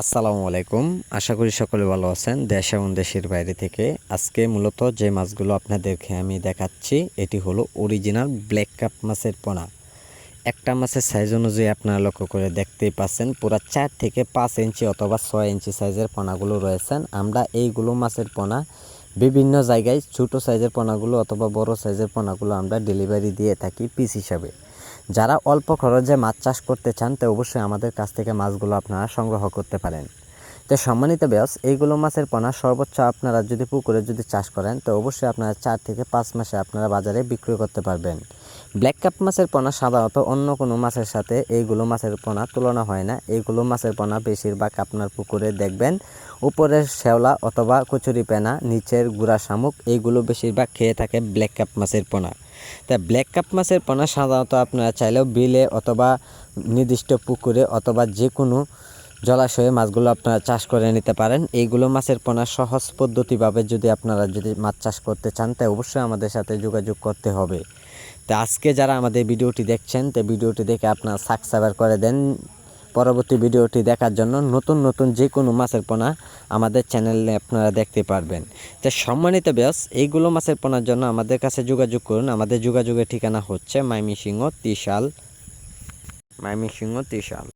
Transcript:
আসসালামু আলাইকুম। আশা করি সকলে ভালো আছেন, দেশ এবং দেশের বাইরে থেকে। আজকে মূলত যে মাছগুলো আপনাদেরকে আমি দেখাচ্ছি, এটি হলো অরিজিনাল ব্ল্যাক কাপ মাছের পোনা। একটা মাছের সাইজ অনুযায়ী আপনারা লক্ষ্য করে দেখতেই পাচ্ছেন, পুরো চার থেকে পাঁচ ইঞ্চি অথবা ছয় ইঞ্চি সাইজের পোনাগুলো রয়েছেন। আমরা এইগুলো মাছের পোনা বিভিন্ন জায়গায় ছোটো সাইজের পোনাগুলো অথবা বড় সাইজের পোনাগুলো আমরা ডেলিভারি দিয়ে থাকি পিস হিসাবে। যারা অল্প খরচে মাছ চাষ করতে চান, তো অবশ্যই আমাদের কাছ থেকে মাছগুলো আপনারা সংগ্রহ করতে পারেন। তো সম্মানিত ব্যাস এইগুলো মাছের পোনা সর্বোচ্চ আপনারা যদি পুকুরে যদি চাষ করেন, তো অবশ্যই আপনারা চার থেকে পাঁচ মাসে আপনারা বাজারে বিক্রি করতে পারবেন। ব্ল্যাক কাপ মাছের পোনা সাধারণত অন্য কোনো মাছের সাথে এইগুলো মাছের পোনা তুলনা হয় না। এইগুলো মাছের পোনা বেশিরভাগ আপনার পুকুরে দেখবেন উপরের শ্যাওলা অথবা কচুরি পেনা, নিচের গুড়া শামুক, এইগুলো বেশিরভাগ খেয়ে থাকে ব্ল্যাক কাপ মাছের পোনা। তা ব্ল্যাক কাপ মাছের পোনা সাধারণত আপনারা চাইলেও বিলে অথবা নির্দিষ্ট পুকুরে অথবা যে কোনো জলাশয়ে মাছগুলো আপনারা চাষ করে নিতে পারেন। এইগুলো মাছের পোনা সহজ পদ্ধতিভাবে যদি আপনারা যদি মাছ চাষ করতে চান, তাই অবশ্যই আমাদের সাথে যোগাযোগ করতে হবে। তা আজকে যারা আমাদের ভিডিওটি দেখছেন, তো ভিডিওটি দেখে আপনারা সাবস্ক্রাইবার করে দেন। পরবর্তী ভিডিওটি দেখার জন্য নতুন নতুন যে কোনো মাছের পোনা আমাদের চ্যানেলে আপনারা দেখতে পারবেন। তো সম্মানিত ব্যাস এইগুলো মাছের পোনার জন্য আমাদের কাছে যোগাযোগ করুন। আমাদের যোগাযোগের ঠিকানা হচ্ছে মাইমিসিংহ ত্রিশাল মাইমিসিংহ ত্রিশাল।